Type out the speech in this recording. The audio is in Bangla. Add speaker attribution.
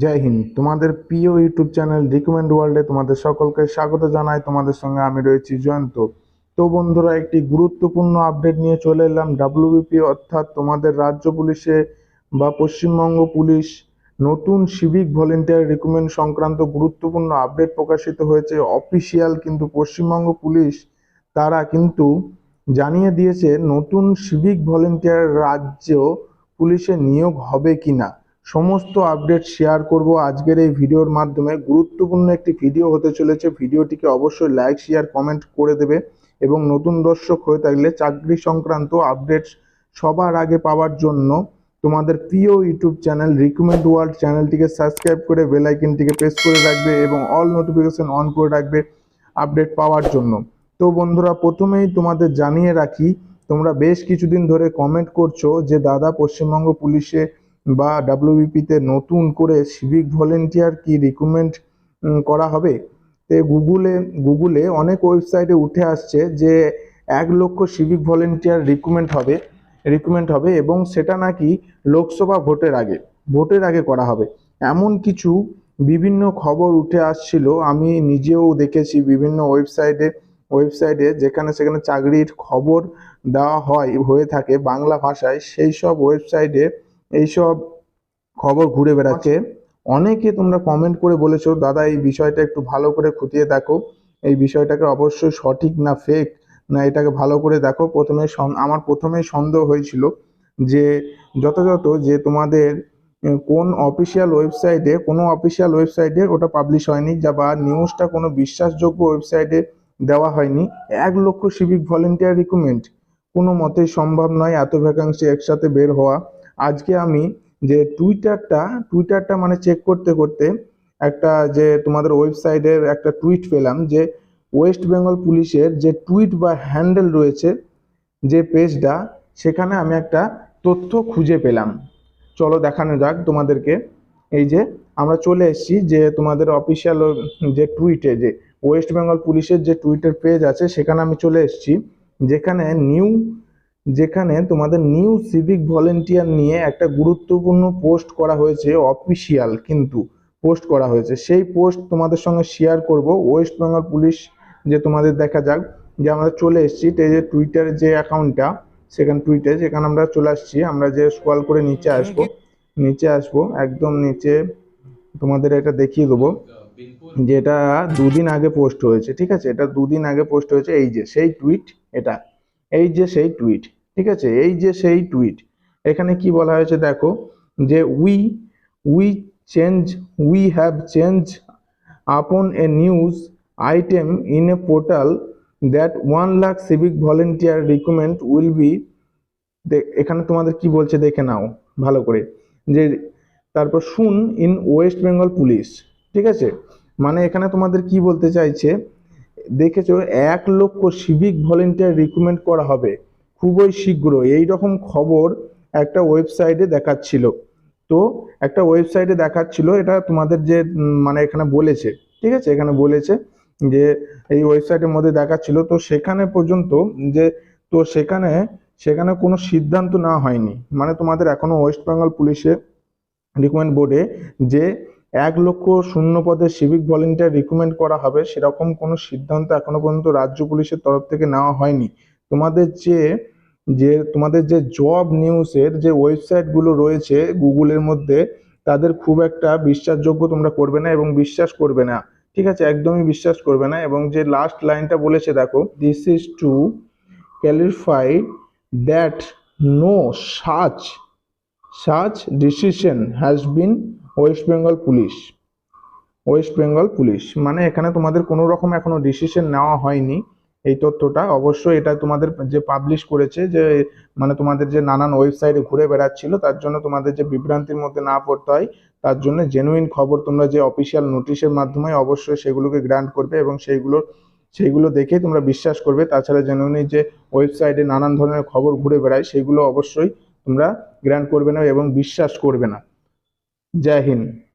Speaker 1: জয় হিন্দ। তোমাদের প্রিয় ইউটিউব চ্যানেল রিকমেন্ড ওয়ার্ল্ডে তোমাদের সকলকে স্বাগত জানাই। তোমাদের সঙ্গে আমি রয়েছি জয়ন্ত। তো বন্ধুরা, একটি গুরুত্বপূর্ণ আপডেট নিয়ে চলে এলাম। ডাব্লিউবিপি অর্থাৎ তোমাদের রাজ্য পুলিশে বা পশ্চিমবঙ্গ পুলিশ নতুন সিভিক ভলেন্টিয়ার রিক্রুটমেন্ট সংক্রান্ত গুরুত্বপূর্ণ আপডেট প্রকাশিত হয়েছে। অফিসিয়াল কিন্তু পশ্চিমবঙ্গ পুলিশ তারা কিন্তু জানিয়ে দিয়েছে নতুন সিভিক ভলেন্টিয়ার রাজ্য পুলিশে নিয়োগ হবে কিনা। সমস্ত আপডেট শেয়ার করব। আজকের এই ভিডিওর মাধ্যমে গুরুত্বপূর্ণ একটি ভিডিও হতে চলেছে। ভিডিওটিকে অবশ্যই লাইক শেয়ার কমেন্ট করে দেবে এবং নতুন দর্শক হয়ে থাকলে চাকরি সংক্রান্ত আপডেট সবার আগে পাওয়ার জন্য তোমাদের প্রিয় ইউটিউব চ্যানেল রিকমেন্ড ওয়ার্ল্ড চ্যানেলটিকে সাবস্ক্রাইব করে বেল আইকনটিকে প্রেস করে রাখবে এবং অল নোটিফিকেশন অন করে রাখবে আপডেট পাওয়ার জন্য। তো বন্ধুরা, প্রথমেই তোমাদের জানিয়ে রাখি, তোমরা বেশ কিছুদিন ধরে কমেন্ট করছ যে, দাদা পশ্চিমবঙ্গ পুলিশে বা ডাব্লিউবিপিতে নতুন করে সিভিক ভলেন্টিয়ার কি রিক্রুটমেন্ট করা হবে? তে গুগলে গুগলে অনেক ওয়েবসাইটে উঠে আসছে যে এক লক্ষ সিভিক ভলেন্টিয়ার রিক্রুটমেন্ট হবে রিক্রুটমেন্ট হবে এবং সেটা নাকি লোকসভা ভোটের আগে ভোটের আগে করা হবে। এমন কিছু বিভিন্ন খবর উঠে আসছিল, আমি নিজেও দেখেছি বিভিন্ন ওয়েবসাইটে ওয়েবসাইটে যেখানে সেখানে চাকরির খবর দেওয়া হয়, হয়ে থাকে বাংলা ভাষায়, সেই সব ওয়েবসাইটে এইসব খবর ঘুরে বেড়াচ্ছে। অনেকে তোমরা কমেন্ট করে বলেছ, দাদা, এই বিষয়টা একটু ভালো করে খুঁটিয়ে দেখো। এই বিষয়টাকে অবশ্যই সঠিক না ফেক না, এটাকে ভালো করে দেখো। প্রথমে আমার প্রথমেই সন্দেহ হয়েছিল যে, যথাযথ যে তোমাদের কোন অফিসিয়াল ওয়েবসাইটে কোনো অফিসিয়াল ওয়েবসাইটে ওটা পাবলিশ হয়নি, যা বা নিউজটা কোনো বিশ্বাসযোগ্য ওয়েবসাইটে দেওয়া হয়নি। এক লক্ষ সিভিক ভলেন্টিয়ার রিক্রুটমেন্ট কোনো মতেই সম্ভব নয়, এত ভ্যাকান্সি একসাথে বের হওয়া। আজকে আমি যে টুইটারটা টুইটারটা মানে চেক করতে করতে একটা যে তোমাদের ওয়েবসাইটের একটা টুইট পেলাম যে ওয়েস্ট বেঙ্গল পুলিশের যে টুইট বা হ্যান্ডেল রয়েছে যে পেজটা সেখানে আমি একটা তথ্য খুঁজে পেলাম। চলো দেখানো যাক তোমাদেরকে। এই যে আমরা চলে এসেছি যে তোমাদের অফিসিয়াল যে টুইটে যে ওয়েস্ট বেঙ্গল পুলিশের যে টুইটার পেজ আছে, সেখানে আমি চলে এসেছি, যেখানে নিউ যেখানে তোমাদের নিউ সিভিক ভলেন্টিয়ার নিয়ে একটা গুরুত্বপূর্ণ পোস্ট করা হয়েছে অফিসিয়াল কিন্তু পোস্ট করা হয়েছে। সেই পোস্ট তোমাদের সঙ্গে শেয়ার করব। ওয়েস্ট বেঙ্গল পুলিশ যে তোমাদের দেখা যাক যে আমরা চলে এসেছি এই যে টুইটার যে অ্যাকাউন্টটা সেখানে টুইটে যেখানে আমরা চলে আসছি। আমরা যে স্ক্রল করে নিচে আসব নিচে আসব একদম নিচে তোমাদের এটা দেখিয়ে দেবো যে এটা দুদিন আগে পোস্ট হয়েছে ঠিক আছে? এটা দুদিন আগে পোস্ট হয়েছে। এই যে সেই টুইট এটা। এই যে সেই টুইট ঠিক আছে? এই যে সেই টুইট এখানে কি বলা হয়েছে দেখো? যে we we change we have change upon a news item in a portal that one lakh civic volunteer recruitment will be এখানে তোমাদের কি বলছে দেখে নাও, ভালো করে। যে তারপর শুন ইন ওয়েস্ট বেঙ্গল পুলিশ ঠিক আছে? মানে এখানে তোমাদের কি বলতে চাইছে? দেখেছ, এক লক্ষ সিভিক ভলেন্টিয়ার রিক্রুটমেন্ট করা হবে। খুবই শীঘ্র। এই রকম খবর একটা ওয়েবসাইটে দেখাচ্ছিল। তো একটা ওয়েবসাইটে দেখাচ্ছিল, এটা তোমাদের যে মানে এখানে বলেছে, ঠিক আছে? এখানে বলেছে যে, এই ওয়েবসাইটের মধ্যে দেখাচ্ছিল। তো সেখানে পর্যন্ত যে, তো সেখানে সেখানে কোনো সিদ্ধান্ত না হয়নি। মানে তোমাদের এখনও ওয়েস্ট বেঙ্গল পুলিশের রিক্রুটমেন্ট বোর্ডে যে, এক লক্ষ শূন্য পদে সিভিক ভলেন্টিয়ার রিক্রুটমেন্ট করা হবে, সেরকম কোনো সিদ্ধান্ত এখনও পর্যন্ত রাজ্য পুলিশের তরফ থেকে নেওয়া হয়নি। তোমাদের যে যে তোমাদের যে জব নিউজের যে ওয়েবসাইটগুলো রয়েছে গুগলের মধ্যে, তাদের খুব একটা বিশ্বাসযোগ্য তোমরা করবে না এবং বিশ্বাস করবে না। ঠিক আছে? একদমই বিশ্বাস করবে না এবং যে লাস্ট লাইনটা বলেছে দেখো this is to clarify that no such such decision has been West Bengal police West Bengal police মানে এখানে তোমাদের কোনো রকম এখনও ডিসিশন নেওয়া হয়নি। এই তথ্যটা। অবশ্যই এটা তোমাদের যে পাবলিশ করেছে, যে মানে তোমাদের যে নানান ওয়েবসাইটে ঘুরে বেড়াচ্ছিল, তার জন্য তোমাদের যে বিভ্রান্তির মধ্যে না পড়তে হয়, তার জন্য জেনুইন খবর তোমরা যে অফিসিয়াল নোটিশের মাধ্যমে অবশ্যই সেগুলোকে গ্রান্ট করবে এবং সেইগুলো সেইগুলো দেখে তোমরা বিশ্বাস করবে। তাছাড়া জেনুইন যে ওয়েবসাইটে নানান ধরনের খবর ঘুরে বেড়ায়, সেগুলো অবশ্যই তোমরা গ্রান্ট করবে না এবং বিশ্বাস করবে না। জয় হিন্দ।